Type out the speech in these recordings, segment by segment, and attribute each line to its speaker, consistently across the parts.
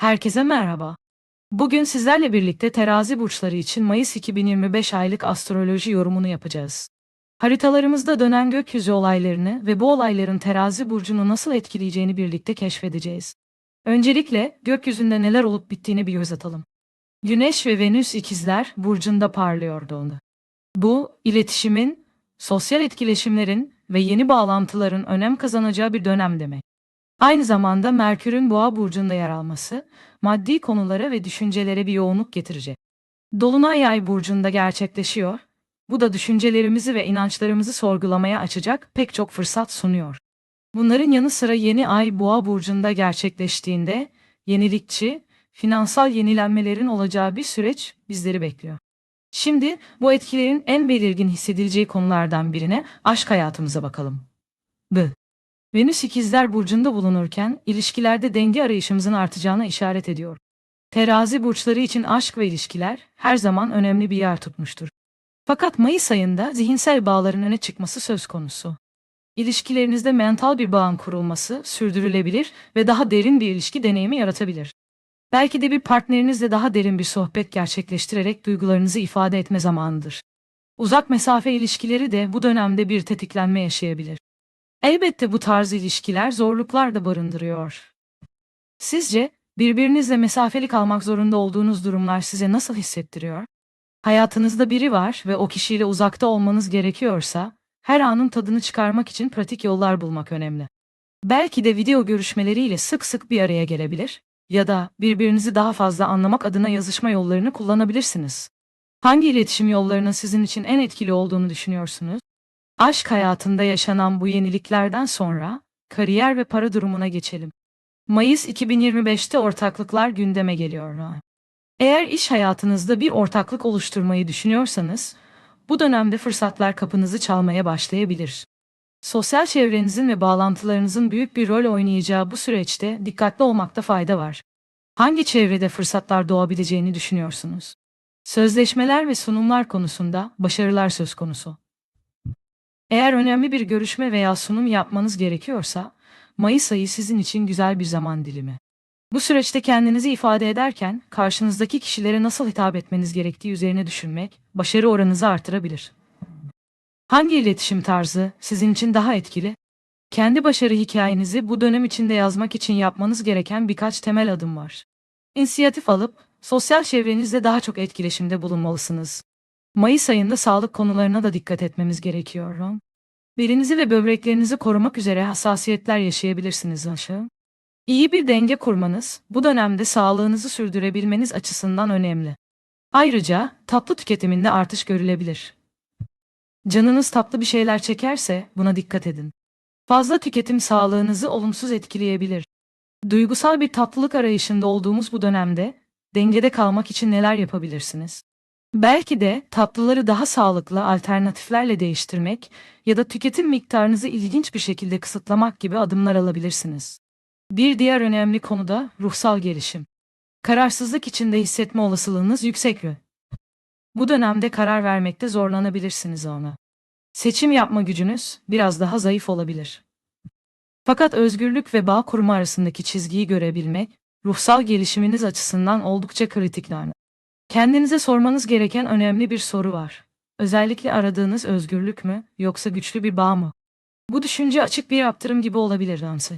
Speaker 1: Herkese merhaba. Bugün sizlerle birlikte terazi burçları için Mayıs 2025 aylık astroloji yorumunu yapacağız. Haritalarımızda dönen gökyüzü olaylarını ve bu olayların terazi burcunu nasıl etkileyeceğini birlikte keşfedeceğiz. Öncelikle gökyüzünde neler olup bittiğini bir göz atalım. Güneş ve Venüs ikizler burcunda parlıyordu onu. Bu, iletişimin, sosyal etkileşimlerin ve yeni bağlantıların önem kazanacağı bir dönem demek. Aynı zamanda Merkür'ün Boğa burcunda yer alması, maddi konulara ve düşüncelere bir yoğunluk getirecek. Dolunay Yay burcunda gerçekleşiyor. Bu da düşüncelerimizi ve inançlarımızı sorgulamaya açacak pek çok fırsat sunuyor. Bunların yanı sıra yeni ay Boğa burcunda gerçekleştiğinde yenilikçi, finansal yenilenmelerin olacağı bir süreç bizleri bekliyor. Şimdi bu etkilerin en belirgin hissedileceği konulardan birine aşk hayatımıza bakalım. B. Venüs ikizler burcunda bulunurken ilişkilerde denge arayışımızın artacağına işaret ediyor. Terazi burçları için aşk ve ilişkiler her zaman önemli bir yer tutmuştur. Fakat Mayıs ayında zihinsel bağların öne çıkması söz konusu. İlişkilerinizde mental bir bağın kurulması sürdürülebilir ve daha derin bir ilişki deneyimi yaratabilir. Belki de bir partnerinizle daha derin bir sohbet gerçekleştirerek duygularınızı ifade etme zamanıdır. Uzak mesafe ilişkileri de bu dönemde bir tetiklenme yaşayabilir. Elbette bu tarz ilişkiler zorluklar da barındırıyor. Sizce birbirinizle mesafeli kalmak zorunda olduğunuz durumlar size nasıl hissettiriyor? Hayatınızda biri var ve o kişiyle uzakta olmanız gerekiyorsa, her anın tadını çıkarmak için pratik yollar bulmak önemli. Belki de video görüşmeleriyle sık sık bir araya gelebilir ya da birbirinizi daha fazla anlamak adına yazışma yollarını kullanabilirsiniz. Hangi iletişim yollarının sizin için en etkili olduğunu düşünüyorsunuz? Aşk hayatında yaşanan bu yeniliklerden sonra kariyer ve para durumuna geçelim. Mayıs 2025'te ortaklıklar gündeme geliyor. Eğer iş hayatınızda bir ortaklık oluşturmayı düşünüyorsanız, bu dönemde fırsatlar kapınızı çalmaya başlayabilir. Sosyal çevrenizin ve bağlantılarınızın büyük bir rol oynayacağı bu süreçte dikkatli olmakta fayda var. Hangi çevrede fırsatlar doğabileceğini düşünüyorsunuz? Sözleşmeler ve sunumlar konusunda başarılar söz konusu. Eğer önemli bir görüşme veya sunum yapmanız gerekiyorsa, Mayıs ayı sizin için güzel bir zaman dilimi. Bu süreçte kendinizi ifade ederken karşınızdaki kişilere nasıl hitap etmeniz gerektiği üzerine düşünmek başarı oranınızı artırabilir. Hangi iletişim tarzı sizin için daha etkili? Kendi başarı hikayenizi bu dönem içinde yazmak için yapmanız gereken birkaç temel adım var. İnisiyatif alıp sosyal çevrenizde daha çok etkileşimde bulunmalısınız. Mayıs ayında sağlık konularına da dikkat etmemiz gerekiyor. Belinizi ve böbreklerinizi korumak üzere hassasiyetler yaşayabilirsiniz aşağı. İyi bir denge kurmanız bu dönemde sağlığınızı sürdürebilmeniz açısından önemli. Ayrıca tatlı tüketiminde artış görülebilir. Canınız tatlı bir şeyler çekerse buna dikkat edin. Fazla tüketim sağlığınızı olumsuz etkileyebilir. Duygusal bir tatlılık arayışında olduğumuz bu dönemde dengede kalmak için neler yapabilirsiniz? Belki de tatlıları daha sağlıklı alternatiflerle değiştirmek ya da tüketim miktarınızı ilginç bir şekilde kısıtlamak gibi adımlar alabilirsiniz. Bir diğer önemli konu da ruhsal gelişim. Kararsızlık içinde hissetme olasılığınız yüksek. Bu dönemde karar vermekte zorlanabilirsiniz ona. Seçim yapma gücünüz biraz daha zayıf olabilir. Fakat özgürlük ve bağ kurma arasındaki çizgiyi görebilmek, ruhsal gelişiminiz açısından oldukça kritik. Kendinize sormanız gereken önemli bir soru var. Özellikle aradığınız özgürlük mü yoksa güçlü bir bağ mı? Bu düşünce açık bir yaptırım gibi olabilir Nancy.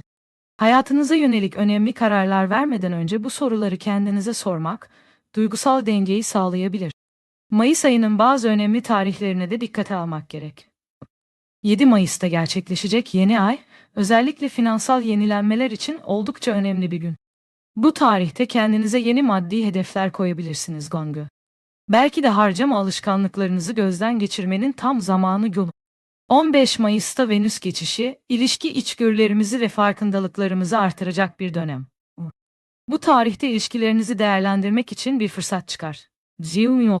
Speaker 1: Hayatınıza yönelik önemli kararlar vermeden önce bu soruları kendinize sormak, duygusal dengeyi sağlayabilir. Mayıs ayının bazı önemli tarihlerine de dikkate almak gerek. 7 Mayıs'ta gerçekleşecek yeni ay, özellikle finansal yenilenmeler için oldukça önemli bir gün. Bu tarihte kendinize yeni maddi hedefler koyabilirsiniz Gongu. Belki de harcama alışkanlıklarınızı gözden geçirmenin tam zamanı yolu. 15 Mayıs'ta Venüs geçişi, ilişki içgörülerimizi ve farkındalıklarımızı artıracak bir dönem. Bu tarihte ilişkilerinizi değerlendirmek için bir fırsat çıkar. Ziyum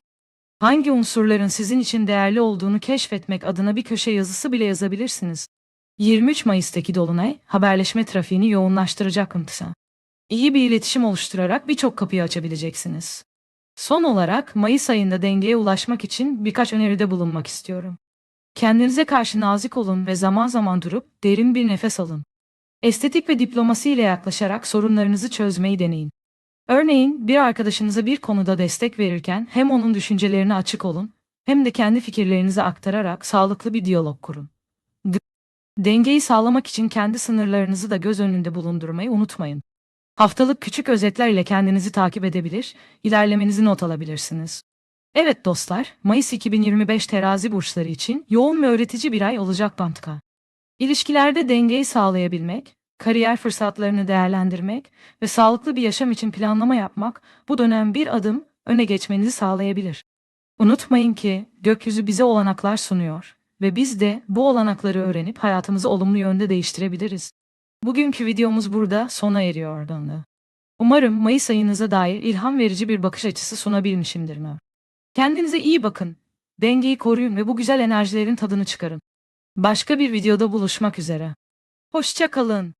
Speaker 1: Hangi unsurların sizin için değerli olduğunu keşfetmek adına bir köşe yazısı bile yazabilirsiniz. 23 Mayıs'taki dolunay, haberleşme trafiğini yoğunlaştıracak mıtısa. İyi bir iletişim oluşturarak birçok kapıyı açabileceksiniz. Son olarak Mayıs ayında dengeye ulaşmak için birkaç öneride bulunmak istiyorum. Kendinize karşı nazik olun ve zaman zaman durup derin bir nefes alın. Estetik ve diplomasi ile yaklaşarak sorunlarınızı çözmeyi deneyin. Örneğin bir arkadaşınıza bir konuda destek verirken hem onun düşüncelerine açık olun hem de kendi fikirlerinizi aktararak sağlıklı bir diyalog kurun. D- Dengeyi sağlamak için kendi sınırlarınızı da göz önünde bulundurmayı unutmayın. Haftalık küçük özetler ile kendinizi takip edebilir, ilerlemenizi not alabilirsiniz. Evet dostlar, Mayıs 2025 terazi burçları için yoğun ve öğretici bir ay olacak Bantka. İlişkilerde dengeyi sağlayabilmek, kariyer fırsatlarını değerlendirmek ve sağlıklı bir yaşam için planlama yapmak bu dönem bir adım öne geçmenizi sağlayabilir. Unutmayın ki gökyüzü bize olanaklar sunuyor ve biz de bu olanakları öğrenip hayatımızı olumlu yönde değiştirebiliriz. Bugünkü videomuz burada sona eriyor. Danlı. Umarım Mayıs ayınıza dair ilham verici bir bakış açısı sunabilmişimdir. Nör. Kendinize iyi bakın, dengeyi koruyun ve bu güzel enerjilerin tadını çıkarın. Başka bir videoda buluşmak üzere. Hoşça kalın.